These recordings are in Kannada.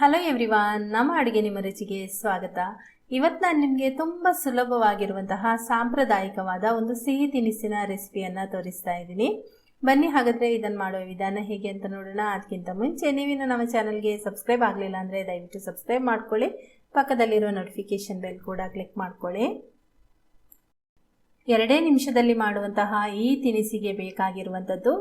ಹಲೋ ಎವ್ರಿವಾನ್ ನಮ್ಮ ಅಡುಗೆ ನಿಮ್ಮ ರುಚಿಗೆ ಸ್ವಾಗತ. ಇವತ್ತು ನಾನು ನಿಮಗೆ ತುಂಬ ಸುಲಭವಾಗಿರುವಂತಹ ಸಾಂಪ್ರದಾಯಿಕವಾದ ಒಂದು ಸಿಹಿ ತಿನಿಸಿನ ರೆಸಿಪಿಯನ್ನು ತೋರಿಸ್ತಾ ಇದ್ದೀನಿ. ಬನ್ನಿ ಹಾಗಾದರೆ ಇದನ್ನು ಮಾಡುವ ವಿಧಾನ ಹೇಗೆ ಅಂತ ನೋಡೋಣ. ಅದಕ್ಕಿಂತ ಮುಂಚೆ ನೀವಿನ ನಮ್ಮ ಚಾನಲ್ಗೆ ಸಬ್ಸ್ಕ್ರೈಬ್ ಆಗಲಿಲ್ಲ ಅಂದರೆ ದಯವಿಟ್ಟು ಸಬ್ಸ್ಕ್ರೈಬ್ ಮಾಡ್ಕೊಳ್ಳಿ. ಪಕ್ಕದಲ್ಲಿರೋ ನೋಟಿಫಿಕೇಷನ್ ಬೆಲ್ ಕೂಡ ಕ್ಲಿಕ್ ಮಾಡ್ಕೊಳ್ಳಿ. ಎರಡೇ ನಿಮಿಷದಲ್ಲಿ ಮಾಡುವಂತಹ ಈ ತಿನಿಸಿಗೆ ಬೇಕಾಗಿರುವಂಥದ್ದು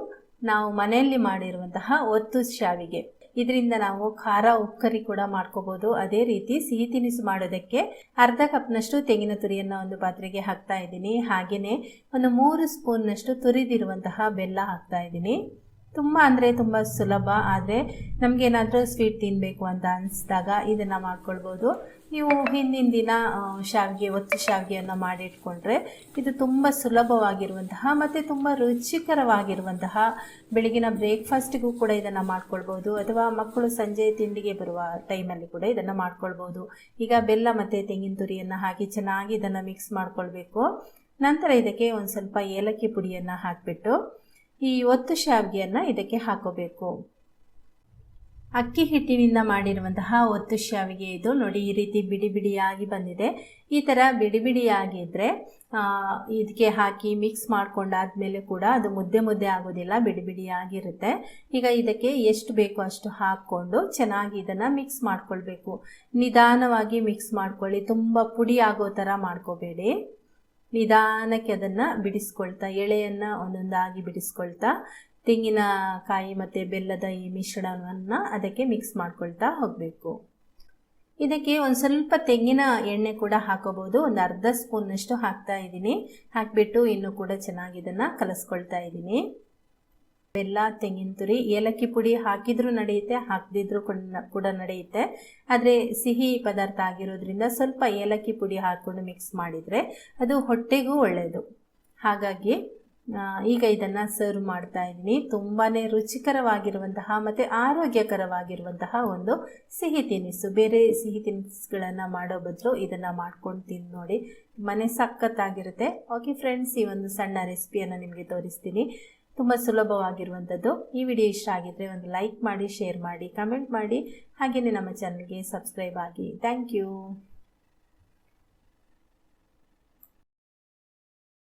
ನಾವು ಮನೆಯಲ್ಲಿ ಮಾಡಿರುವಂತಹ ಒತ್ತು ಶಾವಿಗೆ. ಇದರಿಂದ ನಾವು ಖಾರ ಉಕ್ಕರಿ ಕೂಡ ಮಾಡ್ಕೋಬಹುದು ಅದೇ ರೀತಿ ಸಿಹಿ ತಿನಿಸು ಮಾಡೋದಕ್ಕೆ ಅರ್ಧ ಕಪ್ನಷ್ಟು ತೆಂಗಿನ ತುರಿಯನ್ನು ಒಂದು ಪಾತ್ರೆಗೆ ಹಾಕ್ತಾ ಇದ್ದೀನಿ. ಹಾಗೆಯೇ ಒಂದು ಮೂರು ಸ್ಪೂನ್ನಷ್ಟು ತುರಿದಿರುವಂತಹ ಬೆಲ್ಲ ಹಾಕ್ತಾ ಇದ್ದೀನಿ. ತುಂಬ ಅಂದರೆ ತುಂಬ ಸುಲಭ, ಆದರೆ ನಮಗೇನಾದರೂ ಸ್ವೀಟ್ ತಿನ್ನಬೇಕು ಅಂತ ಅನಿಸಿದಾಗ ಇದನ್ನು ಮಾಡ್ಕೊಳ್ಬೋದು. ನೀವು ಹಿಂದಿನ ದಿನ ಶಾವಿಗೆ, ಒತ್ತು ಶಾವಿಗೆಯನ್ನು ಮಾಡಿಟ್ಕೊಂಡ್ರೆ ಇದು ತುಂಬ ಸುಲಭವಾಗಿರುವಂತಹ ಮತ್ತು ತುಂಬ ರುಚಿಕರವಾಗಿರುವಂತಹ ಬೆಳಗಿನ ಬ್ರೇಕ್ಫಾಸ್ಟಿಗೂ ಕೂಡ ಇದನ್ನು ಮಾಡ್ಕೊಳ್ಬೋದು, ಅಥವಾ ಮಕ್ಕಳು ಸಂಜೆ ತಿಂಡಿಗೆ ಬರುವ ಟೈಮಲ್ಲಿ ಕೂಡ ಇದನ್ನು ಮಾಡ್ಕೊಳ್ಬೋದು. ಈಗ ಬೆಲ್ಲ ಮತ್ತು ತೆಂಗಿನ ತುರಿಯನ್ನು ಹಾಕಿ ಚೆನ್ನಾಗಿ ಇದನ್ನು ಮಿಕ್ಸ್ ಮಾಡ್ಕೊಳ್ಬೇಕು. ನಂತರ ಇದಕ್ಕೆ ಒಂದು ಸ್ವಲ್ಪ ಏಲಕ್ಕಿ ಪುಡಿಯನ್ನು ಹಾಕಿಬಿಟ್ಟು ಈ ಒತ್ತು ಶಾವಿಗೆಯನ್ನು ಇದಕ್ಕೆ ಹಾಕೋಬೇಕು. ಅಕ್ಕಿ ಹಿಟ್ಟಿನಿಂದ ಮಾಡಿರುವಂತಹ ಒತ್ತು ಶಾವಿಗೆ ಇದು ನೋಡಿ ಈ ರೀತಿ ಬಿಡಿ ಬಿಡಿಯಾಗಿ ಬಂದಿದೆ. ಈ ಥರ ಬಿಡಿ ಬಿಡಿಯಾಗಿದ್ದರೆ ಇದಕ್ಕೆ ಹಾಕಿ ಮಿಕ್ಸ್ ಮಾಡ್ಕೊಂಡಾದ್ಮೇಲೆ ಕೂಡ ಅದು ಮುದ್ದೆ ಮುದ್ದೆ ಆಗೋದಿಲ್ಲ, ಬಿಡಿ ಬಿಡಿಯಾಗಿರುತ್ತೆ ಈಗ ಇದಕ್ಕೆ ಎಷ್ಟು ಬೇಕೋ ಅಷ್ಟು ಹಾಕ್ಕೊಂಡು ಚೆನ್ನಾಗಿ ಇದನ್ನು ಮಿಕ್ಸ್ ಮಾಡ್ಕೊಳ್ಬೇಕು. ನಿಧಾನವಾಗಿ ಮಿಕ್ಸ್ ಮಾಡ್ಕೊಳ್ಳಿ, ತುಂಬ ಪುಡಿ ಆಗೋ ಥರ ಮಾಡ್ಕೋಬೇಡಿ. ನಿಧಾನಕ್ಕೆ ಅದನ್ನು ಬಿಡಿಸ್ಕೊಳ್ತಾ, ಎಳೆಯನ್ನು ಒಂದೊಂದಾಗಿ ಬಿಡಿಸ್ಕೊಳ್ತಾ ತೆಂಗಿನಕಾಯಿ ಮತ್ತು ಬೆಲ್ಲದ ಈ ಮಿಶ್ರಣವನ್ನು ಅದಕ್ಕೆ ಮಿಕ್ಸ್ ಮಾಡ್ಕೊಳ್ತಾ ಹೋಗಬೇಕು. ಇದಕ್ಕೆ ಒಂದು ಸ್ವಲ್ಪ ತೆಂಗಿನ ಎಣ್ಣೆ ಕೂಡ ಹಾಕೋಬೋದು ಒಂದು ಅರ್ಧ ಸ್ಪೂನ್ನಷ್ಟು ಹಾಕ್ತಾ ಇದ್ದೀನಿ. ಹಾಕಿಬಿಟ್ಟು ಇನ್ನೂ ಕೂಡ ಚೆನ್ನಾಗಿ ಇದನ್ನು ಕಲಿಸ್ಕೊಳ್ತಾ ಇದ್ದೀನಿ. ಬೆಲ್ಲ ತೆಂಗಿನ ತುರಿ ಏಲಕ್ಕಿ ಪುಡಿ ಹಾಕಿದ್ರೂ ನಡೆಯುತ್ತೆ, ಹಾಕದಿದ್ರೂ ಕೂಡ ನಡೆಯುತ್ತೆ. ಆದರೆ ಸಿಹಿ ಪದಾರ್ಥ ಆಗಿರೋದ್ರಿಂದ ಸ್ವಲ್ಪ ಏಲಕ್ಕಿ ಪುಡಿ ಹಾಕ್ಕೊಂಡು ಮಿಕ್ಸ್ ಮಾಡಿದರೆ ಅದು ಹೊಟ್ಟೆಗೂ ಒಳ್ಳೆಯದು ಹಾಗಾಗಿ ಈಗ ಇದನ್ನು ಸರ್ವ್ ಮಾಡ್ತಾ ಇದ್ದೀನಿ. ತುಂಬಾ ರುಚಿಕರವಾಗಿರುವಂತಹ ಮತ್ತು ಆರೋಗ್ಯಕರವಾಗಿರುವಂತಹ ಒಂದು ಸಿಹಿ ತಿನಿಸು. ಬೇರೆ ಸಿಹಿ ತಿನಿಸುಗಳನ್ನು ಮಾಡೋ ಬದಲು ಇದನ್ನು ಮಾಡ್ಕೊಂಡು ತಿಂದು ನೋಡಿ. ಮನೆ ಸಖತ್ತಾಗಿರುತ್ತೆ. ಓಕೆ ಫ್ರೆಂಡ್ಸ್ ಈ ಒಂದು ಸಣ್ಣ ರೆಸಿಪಿಯನ್ನು ನಿಮಗೆ ತೋರಿಸ್ತೀನಿ. ತುಂಬ ಸುಲಭವಾಗಿರುವಂಥದ್ದು ಈ ವಿಡಿಯೋ ಇಷ್ಟ ಆಗಿದ್ದರೆ ಒಂದು ಲೈಕ್ ಮಾಡಿ, ಶೇರ್ ಮಾಡಿ, ಕಮೆಂಟ್ ಮಾಡಿ. ಹಾಗೆಯೇ ನಮ್ಮ ಚಾನಲ್ಗೆ ಸಬ್ಸ್ಕ್ರೈಬ್ ಆಗಿ. Thank you